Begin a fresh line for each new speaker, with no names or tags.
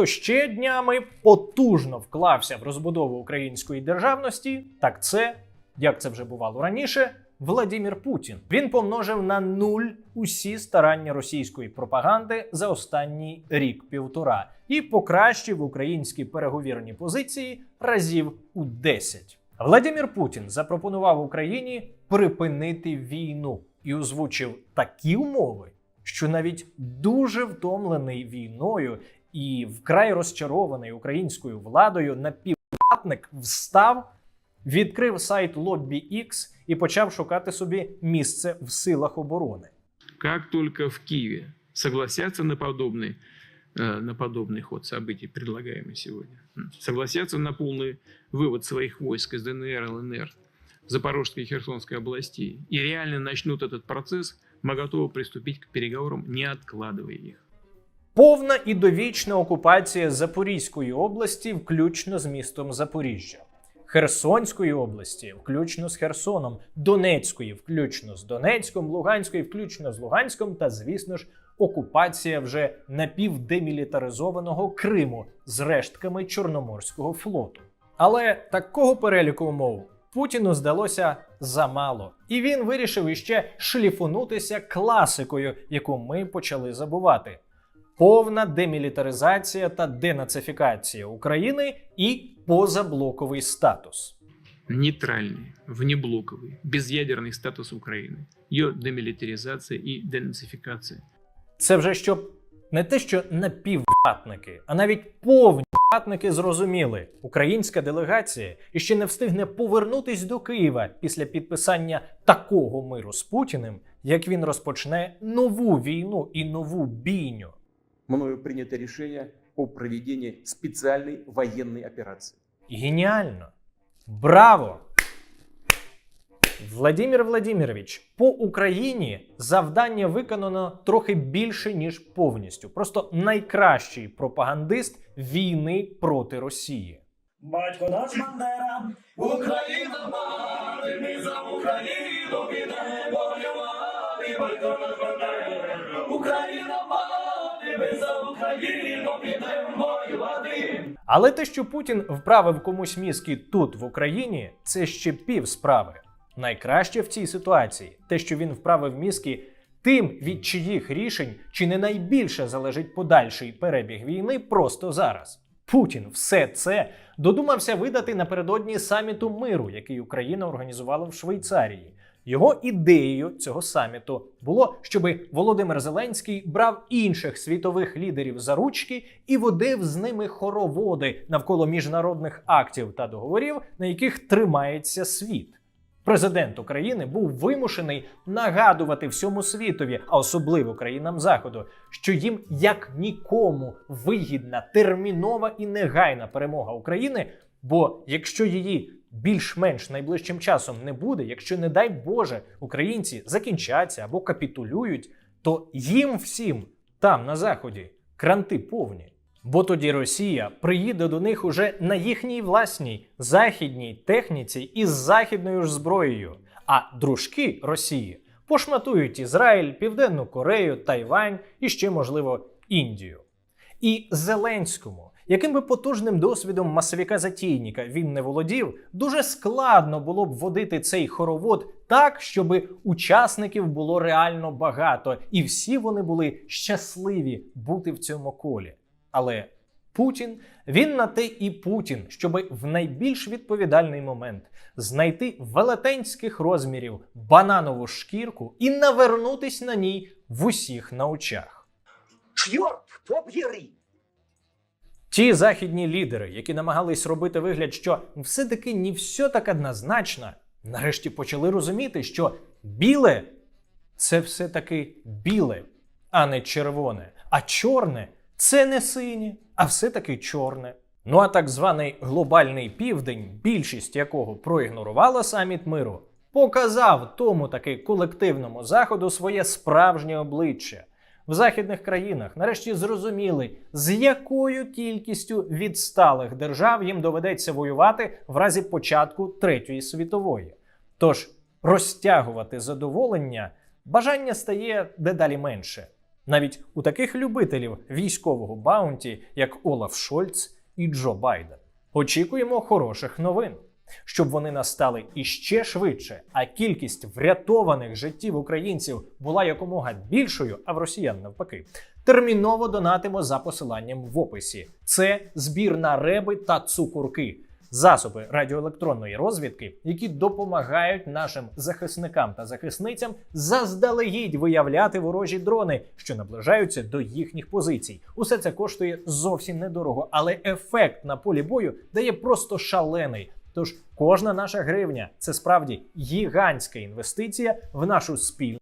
хто ще днями потужно вклався в розбудову української державності, так це, як це вже бувало раніше, Владимир Путін. Він помножив на нуль усі старання російської пропаганди за останній рік-півтора і покращив українські переговірні позиції разів у 10. Владимир Путін запропонував Україні припинити війну і озвучив такі умови, що навіть дуже втомлений війною і вкрай розчарований українською владою напівплатник встав, відкрив сайт LobbyX і почав шукати собі місце в силах оборони.
Как только в Киеве согласятся на подобный, э, на подобный ход событий, предлагаемый сегодня, м, согласятся на полный вывод своих войск из ДНР, ЛНР, Запорожской и Херсонской областей и реально начнут этот процесс, мы готовы приступить к переговорам, не откладывая их.
Повна і довічна окупація Запорізької області, включно з містом Запоріжжя, Херсонської області, включно з Херсоном, Донецької, включно з Донецьком, Луганської, включно з Луганськом, та, звісно ж, окупація вже напівдемілітаризованого Криму з рештками Чорноморського флоту. Але такого переліку умов Путіну здалося замало, і він вирішив іще шліфунутися класикою, яку ми почали забувати повна демілітаризація та денацифікація України і позаблоковий статус.
Нейтральный, внеблоковый, безъядерный статус Украины, ее демилитаризация и денацификация.
Це вже щоб не те, що напівватники, а навіть повні ватники зрозуміли, українська делегація іще не встигне повернутись до Києва після підписання такого миру з Путіним, як він розпочне нову війну і нову бійню.
мною принято решение о проведении специальной военной операции.
Геніально! Браво! Владимир Владимирович, по Україні завдання виконано трохи більше, ніж повністю. Просто найкращий пропагандист війни проти Росії.
Батько наш Бандера, Україна мати, ми за Україну підемо воювати. Батько наш Бандера, Україну підемо воювати.
Але те, що Путін вправив комусь мізки тут, в Україні, це ще пів справи. Найкраще в цій ситуації те, що він вправив мізки тим, від чиїх рішень чи не найбільше залежить подальший перебіг війни просто зараз. Путін все це додумався видати напередодні саміту миру, який Україна організувала в Швейцарії. Його ідеєю цього саміту було, щоб Володимир Зеленський брав інших світових лідерів за ручки і водив з ними хороводи навколо міжнародних актів та договорів, на яких тримається світ. Президент України був вимушений нагадувати всьому світові, а особливо країнам заходу, що їм як нікому вигідна термінова і негайна перемога України. Бо якщо її більш-менш найближчим часом не буде, якщо, не дай Боже, українці закінчаться або капітулюють, то їм всім там на заході кранти повні. Бо тоді Росія приїде до них уже на їхній власній західній техніці із західною ж зброєю. А дружки Росії пошматують Ізраїль, Південну Корею, Тайвань і ще, можливо, Індію. І Зеленському, яким би потужним досвідом масовіка затійника він не володів, дуже складно було б водити цей хоровод так, щоб учасників було реально багато, і всі вони були щасливі бути в цьому колі. Але Путін він на те і Путін, щоб в найбільш відповідальний момент знайти велетенських розмірів бананову шкірку і навернутись на ній в усіх на очах.
Чорт, поб'єри!
Ті західні лідери, які намагались робити вигляд, що все-таки не все так однозначно, нарешті почали розуміти, що біле це все-таки біле, а не червоне. А чорне це не синє, а все-таки чорне. Ну а так званий глобальний південь, більшість якого проігнорувала саміт миру, показав тому таки колективному заходу своє справжнє обличчя. В західних країнах нарешті зрозуміли, з якою кількістю відсталих держав їм доведеться воювати в разі початку Третьої світової. Тож розтягувати задоволення бажання стає дедалі менше. Навіть у таких любителів військового баунті, як Олаф Шольц і Джо Байден. Очікуємо хороших новин, щоб вони настали іще швидше, а кількість врятованих життів українців була якомога більшою, а в росіян навпаки. Терміново донатимо за посиланням в описі. Це збір на реби та цукурки. Засоби радіоелектронної розвідки, які допомагають нашим захисникам та захисницям заздалегідь виявляти ворожі дрони, що наближаються до їхніх позицій. Усе це коштує зовсім недорого, але ефект на полі бою дає просто шалений. Тож кожна наша гривня це справді гігантська інвестиція в нашу спільну